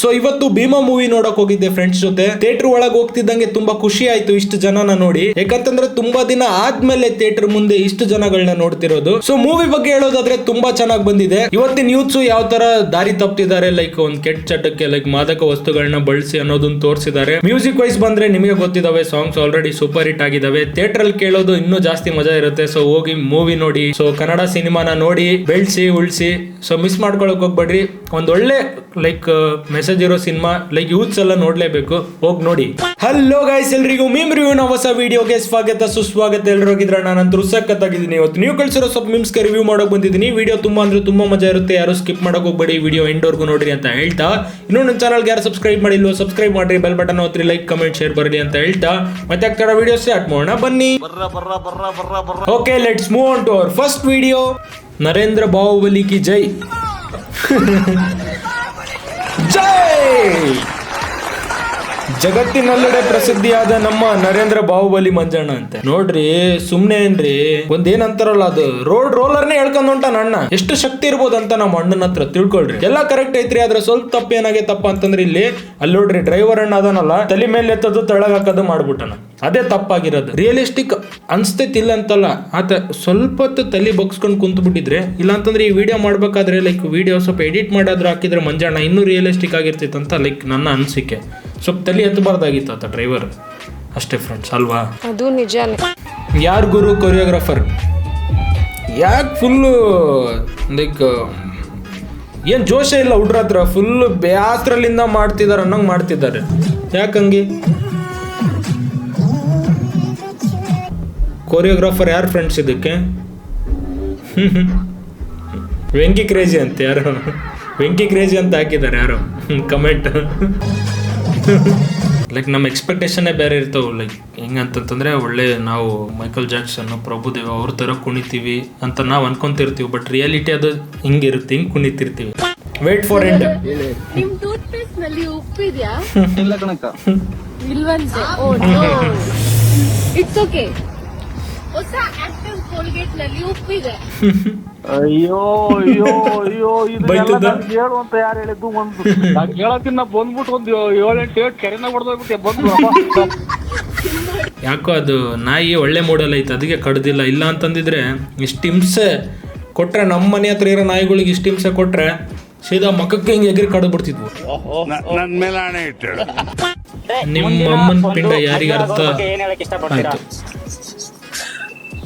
So ಇವತ್ತು Bima movie ನೋಡಕ್ ಹೋಗಿದ್ದೆ ಫ್ರೆಂಡ್ಸ್ ಜೊತೆ. ಥಿಯೇಟರ್ ಒಳಗೆ ಹೋಗ್ತಿದ್ದಂಗೆ ತುಂಬಾ ಖುಷಿ ಆಯ್ತು ಇಷ್ಟು ಜನನ ನೋಡಿ. ಯಾಕಂತಂದ್ರೆ ತುಂಬಾ ದಿನ ಆದ್ಮೇಲೆ ಥಿಯೇಟರ್ ಮುಂದೆ ಇಷ್ಟು ಜನಗಳನ್ನ ನೋಡ್ತಿರೋದು. ಸೊ ಮೂವಿ ಬಗ್ಗೆ ಹೇಳೋದಾದ್ರೆ ತುಂಬಾ ಚೆನ್ನಾಗಿ ಬಂದಿದೆ. ಇವತ್ತಿನ ಯೂತ್ಸು ಯಾವ ತರ ದಾರಿ ತಪ್ಪಿದ್ದಾರೆ ಲೈಕ್ ಒಂದ್ ಕೆಟ್ಟ ಚಟಕ್ಕೆ ಲೈಕ್ ಮಾದಕ ವಸ್ತುಗಳನ್ನ ಬಳಸಿ ಅನ್ನೋದನ್ನ ತೋರಿಸಿದ್ದಾರೆ. ಮ್ಯೂಸಿಕ್ ವೈಸ್ ಬಂದ್ರೆ ನಿಮಗೆ ಗೊತ್ತಿದಾವೆ ಸಾಂಗ್ಸ್ ಆಲ್ರೆಡಿ ಸೂಪರ್ ಹಿಟ್ ಆಗಿದಾವೆ. ಥಿಯೇಟರ್ ಅಲ್ಲಿ ಕೇಳೋದು ಇನ್ನೂ ಜಾಸ್ತಿ ಮಜಾ ಇರುತ್ತೆ. ಸೊ ಹೋಗಿ ಮೂವಿ ನೋಡಿ. ಸೊ ಕನ್ನಡ ಸಿನಿಮಾನ ನೋಡಿ. ಬೆಳ್ಸಿ, ಉಳ್ಸಿ. ಸೊ ಮಿಸ್ ಮಾಡ್ಕೊಳಕ್ ಹೋಗ್ಬೇಡ್ರಿ. ಒಂದ್ ಒಳ್ಳೆ ಲೈಕ್ ಮೆಸೇಜ್ ಇರೋ ಸಿನಿಮಾ ಲೈಕ್ ಯೂತ್ಸ್ ಎಲ್ಲ ನೋಡ್ಲೇಬೇಕು. ಹೋಗಿ ನೋಡಿ. ಹಲೋ ಗೈಸ್ ಎಲ್ರಿಗೂ ಮೀಮ್ ರಿವ್ಯೂನ ಹೊಸ ವಿಡಿಯೋಗೆ ಸ್ವಾಗತ, ಸುಸ್ವಾಗತ. ಎಲ್ರು ಹೋಗಿದ್ರ ನಾನು ಸಖತ್ತಾಗಿದ್ದೀನಿ ಇವತ್ತು. ನೀವು ಕಳಿಸಿರೋ ಸ್ವಲ್ಪ ಮಿಮ್ಸ್ಗೆ ರಿವ್ಯೂ ಮಾಡೋಕೆ ಬಂದಿದ್ದೀನಿ. ವಿಡಿಯೋ ತುಂಬ ಅಂದ್ರೆ ತುಂಬ ಮಜಾ ಇರುತ್ತೆ. ಯಾರು ಸ್ಕಿಪ್ ಮಾಡೋಕೆ ಹೋಗ್ಬೇಡಿ. ವಿಡಿಯೋ ಎಂಡ್ವರೆಗೂ ನೋಡ್ರಿ ಅಂತ ಹೇಳ್ತಾ. ಇನ್ನೂ ನನ್ನ ಚಾನಲ್ಗೆ ಯಾರು ಸಬ್ಸ್ಕ್ರೈಬ್ ಮಾಡಿಲ್ವೋ ಸಬ್ಸ್ಕ್ರೈಬ್ ಮಾಡಿರಿ. ಬೆಲ್ ಬಟನ್ ಹೋತ್ರಿ ಲೈಕ್ ಕಮೆಂಟ್ ಶೇರ್ ಬರಲಿ ಅಂತ ಹೇಳ್ತಾ. ಮತ್ತೆ ಆಗ್ತಾರ ವಿಡಿಯೋ ಸ್ಟಾರ್ಟ್ ಮಾಡೋಣ. ಬನ್ನಿ. Okay let's move on to our first video Narendra Bahubali ಕಿ ಜೈ. ಜೈ ಜಗತ್ತಿನಲ್ಲೆಡೆ ಪ್ರಸಿದ್ಧಿಯಾದ ನಮ್ಮ ನರೇಂದ್ರ ಬಾಹುಬಲಿ ಮಂಜಣ್ಣ ಅಂತೆ. ನೋಡ್ರಿ, ಸುಮ್ನೆ ಏನ್ರಿ? ಒಂದೇನಂತಾರಲ್ಲ ಅದು? ರೋಡ್ ರೋಲರ್ನೇ ಹೇಳ್ಕೊಂಡ್ ಹೊಂಟಾನ ಅಣ್ಣ. ಎಷ್ಟು ಶಕ್ತಿ ಇರ್ಬೋದಂತ ನಮ್ಮ ಅಣ್ಣನ ಹತ್ರ ತಿಳ್ಕೊಳ್ರಿ. ಎಲ್ಲ ಕರೆಕ್ಟ್ ಐತ್ರಿ, ಆದ್ರೆ ಸ್ವಲ್ಪ ತಪ್ಪ ಏನಾಗೈತಪ್ಪ ಅಂತಂದ್ರೆ ಇಲ್ಲಿ, ಅಲ್ಲಿ ನೋಡ್ರಿ ಡ್ರೈವರ್ ಅಣ್ಣ ಅದನ್ನಲ್ಲ ತಲೆ ಮೇಲೆ ಎತ್ತದು, ತೆಳಗ್ ಹಾಕೋದು ಮಾಡ್ಬಿಟ್ಟನ. ಅದೇ ತಪ್ಪಾಗಿರೋದು. ರಿಯಲಿಸ್ಟಿಕ್ ಅನ್ಸ್ತೈತಿಲ್ಲ ಅಂತಲ್ಲ. ಆತ ಸ್ವಲ್ಪ ಹೊತ್ತು ತಲೆ ಬಗ್ಸ್ಕೊಂಡು ಕುಂತು ಬಿಟ್ಟಿದ್ರೆ ಇಲ್ಲ ಅಂತಂದ್ರೆ ಈ ವಿಡಿಯೋ ಮಾಡ್ಬೇಕಾದ್ರೆ ಲೈಕ್ ವಿಡಿಯೋ ಸ್ವಲ್ಪ ಎಡಿಟ್ ಮಾಡಾದ್ರೂ ಹಾಕಿದ್ರೆ ಮಂಜಣ್ಣ ಇನ್ನೂ ರಿಯಲಿಸ್ಟಿಕ್ ಆಗಿರ್ತಿತ್ತು ಅಂತ ಲೈಕ್ ನನ್ನ ಅನಿಸಿಕೆ. ಸ್ವಲ್ಪ ತಲೆ ಎತ್ತಬಾರ್ದಾಗಿತ್ತು ಆತ ಡ್ರೈವರ್ ಅಷ್ಟೇ ಫ್ರೆಂಡ್ಸ್ ಅಲ್ವಾ? ಅದು ನಿಜ ಯಾರು ಗುರು ಕೊರಿಯೋಗ್ರಾಫರ್ ಯಾಕೆ ಫುಲ್ಲು ಲೈಕ್ ಏನು ಜೋಶ ಇಲ್ಲ ಹುಡ್ರ ಹತ್ರ ಫುಲ್ ಬ್ಯಾಸ್ರಲ್ಲಿಂದ ಮಾಡ್ತಿದ್ದಾರೆ ಅನ್ನೋಂಗೆ ಮಾಡ್ತಿದ್ದಾರೆ. ಯಾಕಂಗೆ ಕೊರಿಯೋಗ್ರಾಫರ್ ಯಾರು ಫ್ರೆಂಡ್ಸ್ ಇದಕ್ಕೆ? ವೆಂಕಿ ಕ್ರೇಜಿ ಅಂತ ಯಾರು? ವೆಂಕಿ ಕ್ರೇಜಿ ಅಂತ ಹಾಕಿದ್ದಾರೆ ಯಾರು? ಕಮೆಂಟ್ ಲೈಕ್ ನಮ್ಮ ಎಕ್ಸ್ಪೆಕ್ಟೇಷನ್ನೇ ಬೇರೆ ಇರ್ತಾವೆ. ಲೈಕ್ ಹೆಂಗಂತಂತಂದ್ರೆ ಒಳ್ಳೆ ನಾವು ಮೈಕಲ್ ಜಾಕ್ಸನ್ ಪ್ರಭುದೇವ ಅವ್ರ ಥರ ಕುಣಿತೀವಿ ಅಂತ ನಾವು ಅನ್ಕೊಂತಿರ್ತೀವಿ. ಬಟ್ ರಿಯಾಲಿಟಿ ಅದು ಹಿಂಗಿರುತ್ತೆ ಹಿಂಗೆ ಕುಣಿತಿರ್ತೀವಿ. ವೇಟ್ ಫಾರ್ ಎಂಡ್ ನಿಮ್ ಟೂತ್ ಪೇಸ್ಟ್ನಲ್ಲಿ ಉಪ್ಪಿದ್ಯಾ? ಇಲ್ಲ ಕಣಕ್ಕ. ಇಲ್ವಂತೆ? ಓ ಇಟ್ಸ್ ಓಕೆ ಹೊಸ ಆಕ್ಟಿವ್ ಕೋಲ್ಗೇಟ್ನಲ್ಲಿ ಉಪ್ಪಿದೆ. ಅಯ್ಯೋ ಅಯ್ಯೋ ಅಯ್ಯೋ ಇದೆಲ್ಲ ಬೈತದ? ನನ್ಗ್ ಹೇಳು ಅಂತ ಯಾರು ಹೇಳಿದ್ದು ಒಂದು. ನಾನು ಕೇಳಕ್ಕಿನ್ನ ಬಂದ್ಬಿಟ್ಟು ಒಂದು ಏಳೆಂಟು ಏಟ್ ಕೆರೆನ ಹೊಡೆದೋಗ್ಬಿಟ್ಟೆ ಬಂದು. ಯಾಕೋ ಅದು ನಾಯಿ ಒಳ್ಳೆ ಮೋಡಲ್ ಐತೆ ಅದಕ್ಕೆ ಕಡ್ದಿಲ್ಲ. ಇಲ್ಲ ಅಂತಂದಿದ್ರೆ ಇಷ್ಟು ಹಿಂಸೆ ಕೊಟ್ರೆ ನಮ್ಮ ಮನೆ ಹತ್ರ ಇರೋ ನಾಯಿಗಳಿಗೆ ಇಷ್ಟು ಹಿಂಸೆ ಕೊಟ್ರೆ ಸೀದಾ ಮಕ್ಕಕ್ಕೆ ಹಿಂಗೆ ಎಗ್ರಿ ಕಡ್ದು ಬಿಡ್ತಿದ್ವು ನನ್ ಮೇಲೆ ಇಟ್ಟಳು ನಿಮ್ಮ ಅಮ್ಮನ ಪಿಂಡ ಯಾರಿಗೆ ಅರ್ಥ ಆಯ್ತು.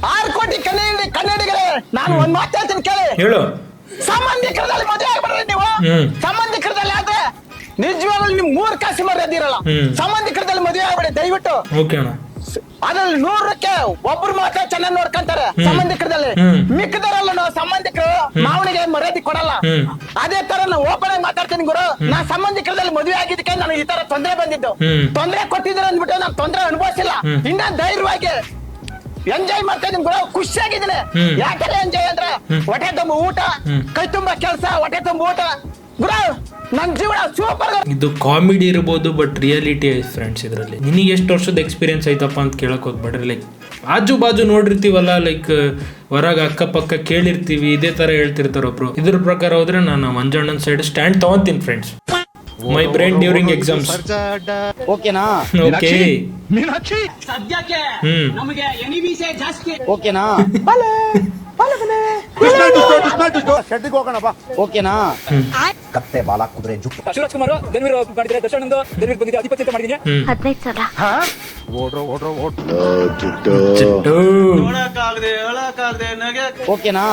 ಆರು ಕೋಟಿ ಕನ್ನಡಿ ಕನ್ನಡಿಗರೇ ನಾನು ಒಂದ್ ಮಾತು ಹೇಳ್ತೀನಿ ಕೇಳಿ. ಹೇಳು. ಸಂಬಂಧಿಕರದಲ್ಲಿ ಮದುವೆ ಆಗ್ಬಿಡ್ರಿ ನೀವು. ಹ್ಮ್. ಸಂಬಂಧಿಕರದಲ್ಲಿ ಆದ್ರೆ ನಿಜವಾಗ್ಲೂ ನಿಮ್ ಮೂರ್ ಕಾಸಿ ಮರ್ಯಾದಿರಲ್ಲ ಹ್ಮ್. ಸಂಬಂಧಿಕರದಲ್ಲಿ ಮದುವೆ ಆಗ್ಬಿಡಿ ದಯವಿಟ್ಟು. ಓಕೆ ಅಣ್ಣ. ಅದ್ರಲ್ಲಿ ನೂರಕ್ಕೆ ಒಬ್ರು ಮಾತ್ರ ಚೆನ್ನಾಗಿ ನೋಡ್ಕೊಂತಾರೆ ಸಂಬಂಧಿಕರದಲ್ಲಿ ಹ್ಮ್. ಮಿಕ್ಕದರಲ್ಲ ನಾವು ಸಂಬಂಧಿಕರು ಮಾವನಿಗೆ ಮರ್ಯಾದೆ ಕೊಡಲ್ಲ. ಹ್ಮ್. ಅದೇ ತರ ನಾನು ಓಪನ್ ಆಗಿ ಮಾತಾಡ್ತೀನಿ ಗುರು. ನಾ ಸಂಬಂಧಿಕರದಲ್ಲಿ ಮದುವೆ ಆಗಿದ್ದಕ್ಕೆ ನನಗೆ ಈ ತರ ತೊಂದರೆ ಬಂದಿದ್ದು. ಹ್ಮ್. ತೊಂದರೆ ಕೊಟ್ಟಿದ್ರೆ ಅಂದ್ಬಿಟ್ಟು ನಾನು ತೊಂದರೆ ಅನುಭವಿಸಿಲ್ಲ. ಇನ್ನ ಧೈರ್ಯವಾಗಿ ಎಂಜಾಯ್ ಮಾಡ್ತಾ ಇದೀನಿ ಗುರು. ಖುಷಿಯಾಗಿದ್ದೀನಿ. ಯಾಕೆಲ್ಲ ಎಂಜಾಯ್ ಅಂದ್ರೆ ಹೊಟ್ಟೆ ತುಂಬ ಊಟ. ಕೈ ತುಂಬ ಕೆಲಸ ಹೊಟ್ಟೆ ತುಂಬ ಊಟ. ಗುರು ನನ್ ಜೀವನ ಸೂಪರ್ ಇದು ಕಾಮಿಡಿ ಇರ್ಬೋದು ಬಟ್ ರಿಯಾಲಿಟಿ ಫ್ರೆಂಡ್ಸ್ ಇದರಲ್ಲಿ. ನಿನಗೆ ಎಷ್ಟು ವರ್ಷದ ಎಕ್ಸ್ಪೀರಿಯನ್ಸ್ ಐತಪ್ಪ ಅಂತ ಕೇಳಕ್ ಹೋಗ್ಬೇಡ್ರಿ. ಲೈಕ್ ಆಜು ಬಾಜು ನೋಡಿರ್ತೀವಲ್ಲ ಲೈಕ್ ಹೊರಗೆ ಅಕ್ಕಪಕ್ಕ ಕೇಳಿರ್ತೀವಿ ಇದೇ ತರ ಹೇಳ್ತಿರ್ತಾರೊಬ್ರು. ಇದ್ರ ಪ್ರಕಾರ ಹೋದ್ರೆ ನಾನು ಮಂಜಣ್ಣನ side stand ತಗೊಂತೀನಿ friends my brain during exams ಓಕೆನಾ ಓಕೆ ಮೀನಾಕ್ಷಿ ಸದ್ಯಕ್ಕೆ ಹ್ಮ್ ನಮಗೆ ಎನಿಮೀಸೇ ಜಾಸ್ತಿ ಓಕೆನಾ ಶೆಟ್ಟಿಗೆ ಹೋಗೋಣ ಬಾ. ಓಕೆನಾ? ಕತ್ತೆ ಬಾಲ ಕುದುರೆ ಜುಟ್ಟು. ಶಿವರಾಜ್ ಕುಮಾರ್ ಧನ್ವೀರ್ ಮಾಡಿದ್ರೆ ದರ್ಶನಂದು ಧನ್ವೀರ್ ಬಂದಿದೆ ಅಧಿಪತಿ ಅಂತ ಮಾಡಿದ್ದೀನಿ ಹ್ಮ್. ಹದಿನೈದು ಸಲ ಓಡ್ರೋ ಓಡ್ರೋ. ಓಕೆನಾ?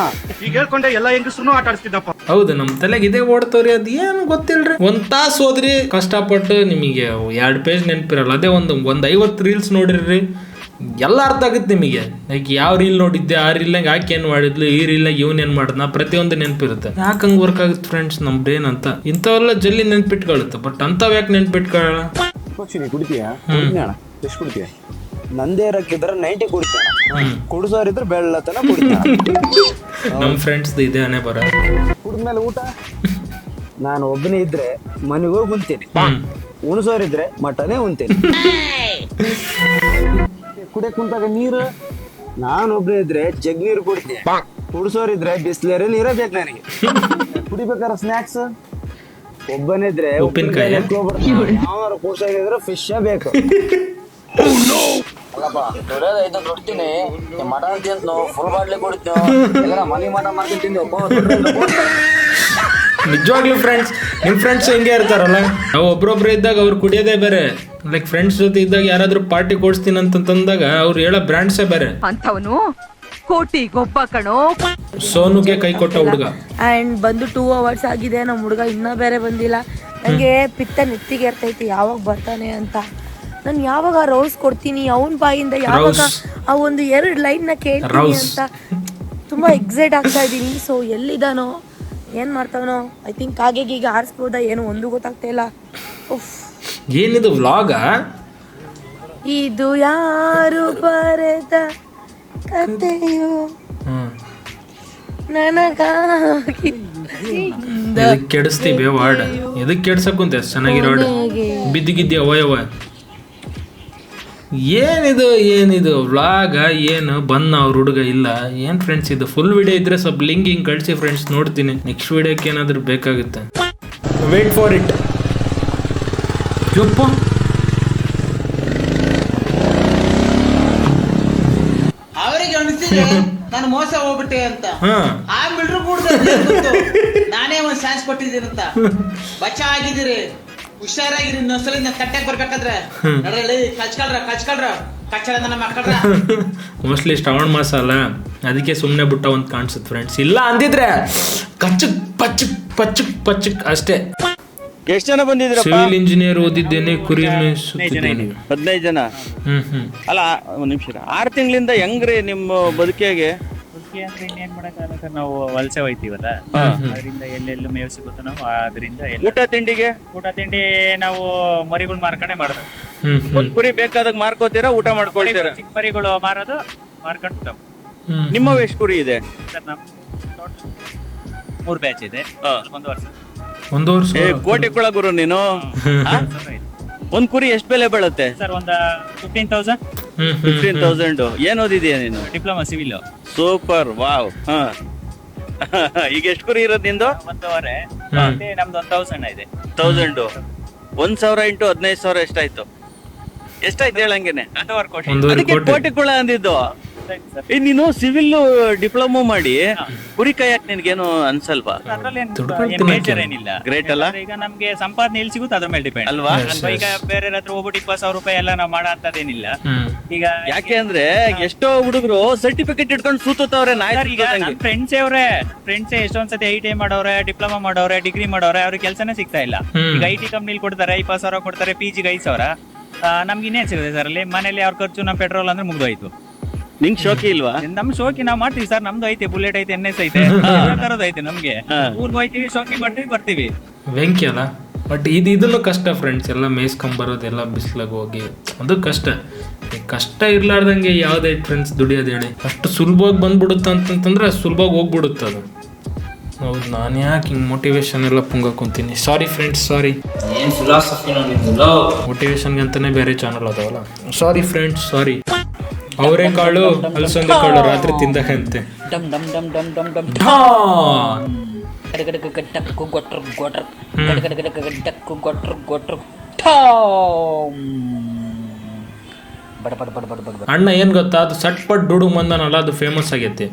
ಈಗ ಹೇಳ್ಕೊಂಡೆ ಎಲ್ಲ ಹೆಂಗಸ್ರು ಆಟ ಆಡಿಸ್ತಿದ್ದಪ್ಪ. ಹೌದು ನಮ್ ತಲೆಗೆ ಇದೇ ಓಡ್ತವ್ರಿ ಅದ್ ಏನ್ ಗೊತ್ತಿಲ್ರಿ? ಒಂದ್ ತಾಸ್ ಹೋದ್ರಿ ಕಷ್ಟಪಟ್ಟು ನಿಮಗೆ ಎರಡ್ ಪೇಜ್ ನೆನಪಿರಲ್ಲ ಅದೇ ಒಂದು ಒಂದ್ ಐವತ್ ರೀಲ್ಸ್ ನೋಡಿರ್ರಿ. ಎಲ್ಲ ಅರ್ಥ ಆಗುತ್ತೆ ನಿಮಗೆ. ಲೈಕ್ ಯಾವ ರೀಲ್ ನೋಡಿದ್ದೆ ಆ ರೀಲ್ನಾಗ ಯಾಕೆ ಏನ್ ಮಾಡಿದ್ಲು ಈ ರೀಲ್ನಾಗ ಇವನ್ ಏನ್ ಮಾಡಿದ್ನ ಪ್ರತಿಯೊಂದು ನೆನಪಿರುತ್ತೆ. ಯಾಕೆ ಹಂಗ್ ವರ್ಕ್ ಆಗುತ್ತೆ ಫ್ರೆಂಡ್ಸ್ ನಮ್ ಬ್ರೇನ್ ಅಂತ ಇಂಥವೆಲ್ಲ ಜಲ್ಲಿ ನೆನ್ಪಿಟ್ಕೊಳ್ಳುತ್ತೆ ಬಟ್ ಅಂಥವು ಯಾಕೆ ನೆನ್ಪಿಟ್ಕೊಳ್ಳ ನೀ ಕುಡಿತೀಯಾ? ಎಷ್ಟು ಕುಡಿತೀಯ? ನಂದೇ ಇರಕ್ಕಿದ್ರೆ ನೈಂಟಿ ಕುಡಿತೀನಿ ಕುಡಿಸೋರ್ ಇದ್ರೆ ಬೆಳ್ಳತನ ಕುಡಿತೀನಿ ನಮ್ ಫ್ರೆಂಡ್ಸ್ ಇದೆ ಅನೇ ಬರ. ಕುಡಿದ್ಮೇಲೆ ಊಟ? ನಾನು ಒಬ್ಬನೇ ಇದ್ರೆ ಮನೆಗೆ ಹೋಗಿ ಉಣ್ತೀನಿ ಉಣಿಸೋರಿದ್ರೆ ಮಟನೇ ಉಣ್ತೀನಿ. ಕುಡಿಯಕ್ ಕುಂತಾಗ ನೀರು. ನಾನು ಒಬ್ಬನೇ ಇದ್ರೆ ಜಗ್ ನೀರು ಕುಡಿತೀನಿ. ಕುಡಿಸೋರಿದ್ರೆ ಬಿಸ್ಲೇರಿ ನೀರೇ ಬೇಕು ನನಗೆ. ಕುಡಿಬೇಕಾರ ಸ್ನ್ಯಾಕ್ಸ್ ಒಬ್ಬನಿದ್ರೆ ಉಪ್ಪಿನಕಾಯಿ. ಯಾವಾರು ಖುಷಿಯಾಗಿದ್ರೆ ಫಿಶ್ ಬೇಕು. ದುಡಿಯೋದು ಐದು ಮಟನ್ ತಿಂತು ಫುಲ್ ಬಾಟ್ಲಿ ಕುಡಿತೀನಿ ಮನಿ ಮಟನ್ ಮಾಡ್ಕೊಂಡು ತಿಂದು ನಿಜವಾಗ್ಲೂ ಫ್ರೆಂಡ್ಸ್ ನಿಮ್ ಫ್ರೆಂಡ್ಸ್ ಹೆಂಗೆ ಇರ್ತಾರಲ್ಲ? ನಾವು ಒಬ್ರೊಬ್ರು ಇದ್ದಾಗ ಅವ್ರು ಕುಡಿಯೋದೇ ಬೇರೆ. ಲೈಕ್ ಫ್ರೆಂಡ್ಸ್ ಜೊತೆ ಇದ್ದಾಗ ಯಾರಾದ್ರೂ ಪಾರ್ಟಿ ಕೊಡಿಸ್ತೀನಿ ಅಂತಂದಾಗ ಅವ್ರು ಹೇಳೋ ಬ್ರ್ಯಾಂಡ್ಸೇ ಬೇರೆ. ಅಂಥವನು? ಕೋಟಿಗೊಬ್ಬ ಕಣೋ. ಸೋನುಗೆ ಕೈ ಕೊಟ್ಟ ಹುಡುಗ. ಆ್ಯಂಡ್ ಬಂದು ಟೂ ಅವರ್ಸ್ ಆಗಿದೆ ನಮ್ಮ ಹುಡುಗ ಇನ್ನೂ ಬೇರೆ ಬಂದಿಲ್ಲ. ನನಗೆ ಪಿತ್ತ ನೆತ್ತಿಗೆ ಇರ್ತೈತಿ ಯಾವಾಗ ಬರ್ತಾನೆ ಅಂತ. ನಾನು ಯಾವಾಗ ರೌಸ್ ಕೊಡ್ತೀನಿ ಅವನ ಬಾಯಿಂದ ಯಾವಾಗ ಆ ಒಂದು ಎರಡು ಲೈನ್ನ ಕೇಳ್ತೀನಿ. ಅಂತ. ತುಂಬಾ ಎಕ್ಸೈಟ್ ಆಗ್ತಾ ಇದ್ದೀನಿ. ಸೊ ಎಲ್ಲಿದ್ದಾನೋ? ಏನು ಮಾಡ್ತಾವನೋ? ಐ ಥಿಂಕ್ ಹಾಗೆ ಈಗ ಆರಿಸ್ಬೋದಾ ಏನು ಒಂದು ಗೊತ್ತಾಗ್ತಾ ಇಲ್ಲ. ಉಫ್. ಏನಿದು ವ್ಲಾಗ ಇದು ಯಾರು ಬರೆದ ಕತೆಯು? ನನಗಾಗಿ ಕೆಡಿಸ್ತೀವಿ ವಾರ್ಡ್ ಎದಕ್ ಕೆಡ್ಸಕ್ ಕುಂತೆ ಚೆನ್ನಾಗಿರೋ ಬಿದ್ದಿಗಿದ್ದಿ ಅವಯವ. ಏನಿದು ಏನಿದು? ವ್ಲಾಗ ಏನು? ಬಂದ ಅವ್ರ ಹುಡುಗ ಇಲ್ಲ. ಏನ್ ಫ್ರೆಂಡ್ಸ್ ಇದು? ಫುಲ್ ವಿಡಿಯೋ ಇದ್ರೆ ಸ್ವಲ್ಪ ಲಿಂಕ್ ಹಿಂಗ್ ಕಳಿಸಿ ಫ್ರೆಂಡ್ಸ್ ನೋಡ್ತೀನಿ. ನೆಕ್ಸ್ಟ್ ವಿಡಿಯೋಕ್ಕೆ ಏನಾದರೂ ಬೇಕಾಗುತ್ತೆ. ವೇಟ್ ಫಾರ್ ಇಟ್ ಯಪ್ಪ ಅವರಿಗೆ ಅನಿಸಿದೆ ನಾನು ಮೋಸ ಹೋಗ್ಬಿಟ್ಟೆ ಅಂತ. ಹಾ. ಆ ಬಿಲ್ಡ್ರು ಕೂಡ ನಾನೇ ಒಂದು ಚಾನ್ಸ್ ಕೊಟ್ಟಿದ್ದೀನಂತ ಬಚ್ಚ ಆಗಿದ್ದೀರಿ. ಹುಷಾರಾಗಿರಿ ಇನ್ನೊಂದ್ಸಲ ಕಟ್ಟೆಗೆ ಬರ್ಬೇಕಾದ್ರೆ. ನಡ್ರಲ್ಲಿ ಕಚ್ಕಳ್ರ ಕಚ್ಕೊಳ್ರ. ಮೋಸ್ಟ್ಲಿ ಶ್ರವಣ ಮಾಸ ಅಲ್ಲ. ಅದಕ್ಕೆ ಸುಮ್ಮನೆ ಬಿಟ್ಟ ಒಂದ್ ಕಾಣಿಸುತ್ತೆ ಫ್ರೆಂಡ್ಸ್ ಇಲ್ಲ ಅಂದಿದ್ರೆ ಕಚ್ಚಕ್ ಪಚ್ಚಕ್ ಪಚ್ಚಕ್ ಪಚ್ಚಕ್ ಅಷ್ಟೇ. ಎಷ್ಟು ಜನ ಬಂದಿದ್ರ ಸಿವಿಲ್ ಇಂಜಿನಿಯರ್ ಓದಿದ್ದೇನೆ ಕುರಿ ಮೇಯಿಸುತ್ತಿದ್ದೇನೆ. ಹದಿನೈದು ಜನ. ಹ್ಮ್ ಹ್ಮ್. ಅಲ್ಲ ಒಂದ್ ನಿಮಿಷ ಆರು ಆರ್ ತಿಂಗಳಿಂದ ಹೆಂಗ್ರಿ ನಿಮ್ಮ ಬದುಕಿಗೆ? ಏನ್ ಮಾಡಕ್ಕಾಗಲ್ಲ. ಸರ್ ನಾವು ವಲಸೆ ಹೋಯ್ತೀವಲ್ಲ? ಅದರಿಂದ ಎಲ್ಲೆಲ್ಲೂ ಮೇವು ಸಿಗುತ್ತ ನಾವು ಅದರಿಂದ ಎಲ್ಲ. ಊಟ ತಿಂಡಿಗೆ? ಊಟ ತಿಂಡಿ ನಾವು ಮರಿಗಳು ಮಾರ್ಕೊಂಡೇ ಮಾಡೋದು ಒಂದ್ ಕುರಿ ಬೇಕಾದಾಗ ಮಾರ್ಕೋತೀರಾ ಊಟ ಮಾಡ್ಕೊಳ್ತೀರಾ? ಚಿಕ್ಕ ಮರಿಗಳು ಮಾರೋದು ಮಾರ್ಕೊಂಡು ನಿಮ್ಮ ಎಷ್ಟು ಕುರಿ ಇದೆ? ಸರ್ ನಮ್ total ಮೂರ್ ಬ್ಯಾಚ್ ಇದೆ. ಒಂದು ವರ್ಷ. ಒಂದು ವರ್ಷ? ಏ ಕೋಟಿ ಕುಳ ಗುರು ನೀನು? ಒಂದ್ ಕುರಿ ಎಷ್ಟು ಬೆಲೆ ಬೀಳುತ್ತೆ? ಸರ್ ಒಂದ್ ಫಿಫ್ಟೀನ್ ತೌಸಂಡ್ ಫಿಫ್ಟೀನ್ ತೌಸಂಡ್ ಏನ್ ಓದಿದೀಯ ನೀನು? ಡಿಪ್ಲೊಮಾ ಸಿವಿಲ್ ಸೂಪರ್ ವಾವ್ ಹಾ. ಈಗ ಎಷ್ಟು ಕುರಿ ಇರೋದ್ ನಿಂದು? ಒಂದೂವರೆ ಮತ್ತೆ ನಮ್ದು ಒಂದ್ ತೌಸಂಡ್ ಇದೆ. ತೌಸಂಡ್ ಒಂದ್ ಸಾವಿರ ಇಂಟು ಹದಿನೈದು ಸಾವಿರ ಎಷ್ಟಾಯ್ತು? ಎಷ್ಟಾಯ್ತು ಹೇಳಂಗೇನೆ? ಒಂದೂವರೆ ಕೋಟಿ. ಅದಕ್ಕೆ ಕೋಟಿ ಕುಳ ಅಂದಿದ್ದು. ಏ ನೀನು ಸಿವಿಲ್ ಡಿಪ್ಲೊಮೊ ಮಾಡಿ ಕುರಿ ಕಾಯಕ್ ನಿನ್ಗೇನು ಅನ್ಸಲ್ವಾ? ಅದ್ರಲ್ಲಿ ಏನ್ ತಿನ್ನಕ್ಕೆ. ಮೇಜರ್ ಏನಿಲ್ಲ. Great ಅಲ್ಲ? ಈಗ ನಮ್ಗೆ ಸಂಪಾದನೆ ಎಲ್ಲಿ ಸಿಗುತ್ತೆ ಅದ್ರ ಮೇಲೆ ಡಿಪೆಂಡ್ ಅಲ್ವಾ? ಈಗ ಬೇರೆ ಹತ್ರ ಹೋಗ್ಬಿಟ್ಟು ಇಪ್ಪತ್ತು ಸಾವಿರ ರೂಪಾಯಿ ಎಲ್ಲ ನಾವು ಮಾಡೋ ಅಂತದೇನಿಲ್ಲ ಹ್ಮ್. ಈಗ ಯಾಕೆ ಅಂದ್ರೆ ಎಷ್ಟೋ ಹುಡುಗರು ಸರ್ಟಿಫಿಕೇಟ್ ಇಟ್ಕೊಂಡು ಸೂತವ್ರೆ ನಾಯಿ ಸರ್, ಈಗ ನನ್ನ ಫ್ರೆಂಡ್ಸ್ ಅವ್ರೆ ಫ್ರೆಂಡ್ಸ್ ಎಷ್ಟೊಂದ್ ಸತಿ ಐ ಟಿ ಐ ಮಾಡೋರೆ ಡಿಪ್ಲೊಮಾ ಮಾಡೋರೆ ಡಿಗ್ರಿ ಮಾಡೋರೆ ಅವ್ರಿಗೆ ಕೆಲಸನೇ ಸಿಗ್ತಾ ಇಲ್ಲ. ಹ್ಮ್. ಈಗ ಐ ಟಿ ಕಂಪ್ನಿಲಿ ಕೊಡ್ತಾರೆ ಇಪ್ಪತ್ತು ಸಾವಿರ ಕೊಡ್ತಾರೆ ಪಿ ಜಿಗೆ ಐದು ಸಾವಿರ. ಆ, ನಮ್ಗೆ ಇನ್ನೇನ್ ಸಿಗುತ್ತೆ ಸರ್ ಅಲ್ಲಿ? ಮನೇಲಿ ಅವ್ರ ಖರ್ಚು ನಮ್ಮ ಪೆಟ್ರೋಲ್ ಅಂದ್ರೆ ಮುಗ್ದೋಯ್ತು. ನಿಂಗ್ ಶೋಕಿ ಇಲ್ವಾ? ನಮ್ ಶೋಕಿ ನಾವ್ ಮಾಡ್ತೀವಿ ಸರ್. ನಮ್ದು ಐತೆ ಬುಲೆಟ್ ಐತೆ ಎನ್ ಎಸ್ ಐತೆ. ತರದ್ ಐತೆ ನಮ್ಗೆ. ಊರ್ಗ್ ಹೋಯ್ತೀವಿ ಶೋಕಿ ಮಾಡ್ತೀವಿ ಬರ್ತೀವಿ. ಬೆಂಕಿ ಅಲ್ಲ ಬಟ್ ಇದು ಇದನ್ನು ಕಷ್ಟ ಫ್ರೆಂಡ್ಸ್ ಎಲ್ಲ ಮೇಯ್ಸ್ಕೊಂಬರೋದೆಲ್ಲ ಎಲ್ಲ ಬಿಸಿಲಾಗ ಹೋಗಿ. ಅದು ಕಷ್ಟ. ಈ ಕಷ್ಟ ಇರ್ಲಾರ್ದಂಗೆ ಯಾವುದೇ ಫ್ರೆಂಡ್ಸ್ ದುಡಿಯೋದು ಹೇಳಿ. ಅಷ್ಟು ಸುಲಭವಾಗಿ ಬಂದ್ಬಿಡುತ್ತೆ ಅಂತಂತಂದ್ರೆ ಸುಲಭವಾಗಿ ಹೋಗ್ಬಿಡುತ್ತೆ ಅದು. ಹೌದು ನಾನು ಯಾಕೆ ಹಿಂಗೆ ಮೋಟಿವೇಶನ್ ಎಲ್ಲ ಪುಂಗಾಕೊಂತೀನಿ ಸಾರಿ ಫ್ರೆಂಡ್ಸ್ ಸಾರಿ ಏನು ಫಿಲಾಸಫಿ ಮೋಟಿವೇಶನ್ಗೆ ಅಂತಾನೆ ಬೇರೆ ಚಾನಲ್ ಅದಾವಲ್ಲ. ಸಾರಿ ಫ್ರೆಂಡ್ಸ್ ಸಾರಿ ಅವರೇ ಕಾಳು? ಅಲಸಂದೆ ಕಾಳು ರಾತ್ರಿ ತಿಂದಕಂತೆ ಡಮ್ ಡಮ್ ಡಮ್ ಡಮ್ ಡಮ್ ಡಮ್ ಗಡ್ಡಕ್ಕು ಗೊಟ್ರ ಗೊಟ್ರ. ಹ್ಮ್. ಗಡಗಡ ಗಡಗ ಗಡ್ಡಕ್ಕು ಗೊಟ್ರ ಗೊಟ್ರ. ಠಾಮ್ ಅಣ್ಣ ಏನು ಗೊತ್ತಾ? ಅದು ಸಟ್ ಪಟ್ ಡುಡು ಮಂದನಲ್ಲ ಅದು ಫೇಮಸ್ ಆಗೈತಿ.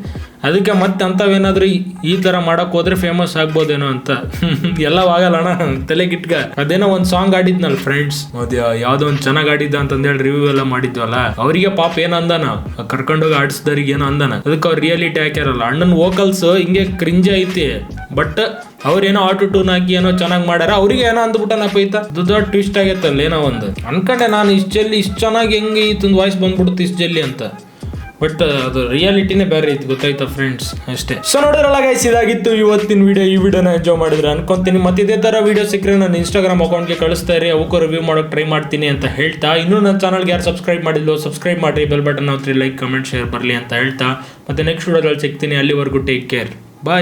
ಅದಕ್ಕೆ ಮತ್ತೆ ಅಂಥವೇನಾದ್ರೂ ಈ- ಈ ತರ ಮಾಡಕ್ ಹೋದ್ರೆ ಫೇಮಸ್ ಆಗ್ಬೋದೇನೋ ಅಂತ. ಎಲ್ಲ ಆಗಲ್ಲ ಅಣ್ಣ ತಲೆಗಿಟ್ಗ ಅದೇನೋ ಒಂದು ಸಾಂಗ್ ಆಡಿದ್ನಲ್ಲ ಫ್ರೆಂಡ್ಸ್ ಅದ ಯಾವ್ದೋ ಒಂದ್ ಚೆನ್ನಾಗ್ ಆಡಿದ್ದ ಅಂತಂದೇಳಿ ರಿವ್ಯೂ ಎಲ್ಲ ಮಾಡಿದ್ವಲ್ಲ. ಅವರಿಗೆ ಪಾಪ ಏನ್ ಅಂದಾನ? ಕರ್ಕೊಂಡೋಗಿ ಆಡಿಸಿದವ್ರಿಗೆ ಏನೋ ಅಂದಾನ? ಅದಕ್ಕೆ ಅವ್ರು ರಿಯಾಲಿಟಿ ಹಾಕ್ಯಾರಲ್ಲ. ಅಣ್ಣನ ವೋಕಲ್ಸ್ ಹಿಂಗೆ ಕ್ರಿಂಜ್ ಐತಿ. ಬಟ್ ಅವ್ರೇನೋ ಆಟೋ ಟೂನ್ ಹಾಕಿ ಏನೋ ಚೆನ್ನಾಗಿ ಮಾಡ್ಯಾರ, ಅವ್ರಿಗೆ ಏನೋ ಅಂದ್ಬಿಟ್ಟನಪ್ಪ ನಾ ಅದು ದೊಡ್ಡ ಟ್ವಿಸ್ಟ್ ಆಗೈತಲ್ಲ ಏನೋ ಒಂದು. ಅನ್ಕೊಂಡೆ ನಾನು ಇಷ್ಟು ಜಲ್ಲಿ ಇಷ್ಟು ಚೆನ್ನಾಗಿ ಹೆಂಗೆ ಈತೊಂದು ವಾಯ್ಸ್ ಬಂದ್ಬಿಡುತ್ತೆ ಇಷ್ಟು ಜಲ್ಲಿ ಅಂತ. ಬಟ್ ಅದು ರಿಯಾಲಿಟಿನೇ ಬೇರೆ ಇತ್ತು ಗೊತ್ತಾಯ್ತಾ ಫ್ರೆಂಡ್ಸ್ ಅಷ್ಟೇ. ಸೊ ನೋಡಿದ್ರಲ್ಲ ಗೈಸ್ ಇದಾಗಿತ್ತು ಇವತ್ತಿನ ವಿಡಿಯೋ ಈ ವಿಡಿಯೋನ ಎಂಜಾಯ್ ಮಾಡಿದ್ರೆ ಅನ್ಕೊಂತೀನಿ. ಮತ್ತೆ ಇದೇ ತರ ವಿಡಿಯೋ ಸಿಕ್ಕರೆ ನಾನು ಇನ್ಸ್ಟಾಗ್ರಾಮ್ ಅಕೌಂಟ್ಗೆ ಕಳಿಸ್ತಾ ಇರಿ. ಅವಕ್ಕೂ ರಿವ್ಯೂ ಮಾಡೋಕೆ ಟ್ರೈ ಮಾಡ್ತೀನಿ ಅಂತ ಹೇಳ್ತಾ. ಇನ್ನೂ ನನ್ನ ಚಾನಲ್ಗೆ ಯಾರು ಸಬ್ಸ್ಕ್ರೈಬ್ ಮಾಡಿಲ್ಲ ಸಬ್ಸ್ಕ್ರೈಬ್ ಮಾಡಿ ಬೆಲ್ ಬಟನ್ ಹತ್ರ ಲೈಕ್ ಕಮೆಂಟ್ ಶೇರ್ ಬರಲಿ ಅಂತ ಹೇಳ್ತಾ. ಮತ್ತೆ ನೆಕ್ಸ್ಟ್ ವಿಡಿಯೋದಲ್ಲಿ ಸಿಗ್ತೀನಿ. ಅಲ್ಲಿವರೆಗೂ ಟೇಕ್ ಕೇರ್ ಬಾಯ್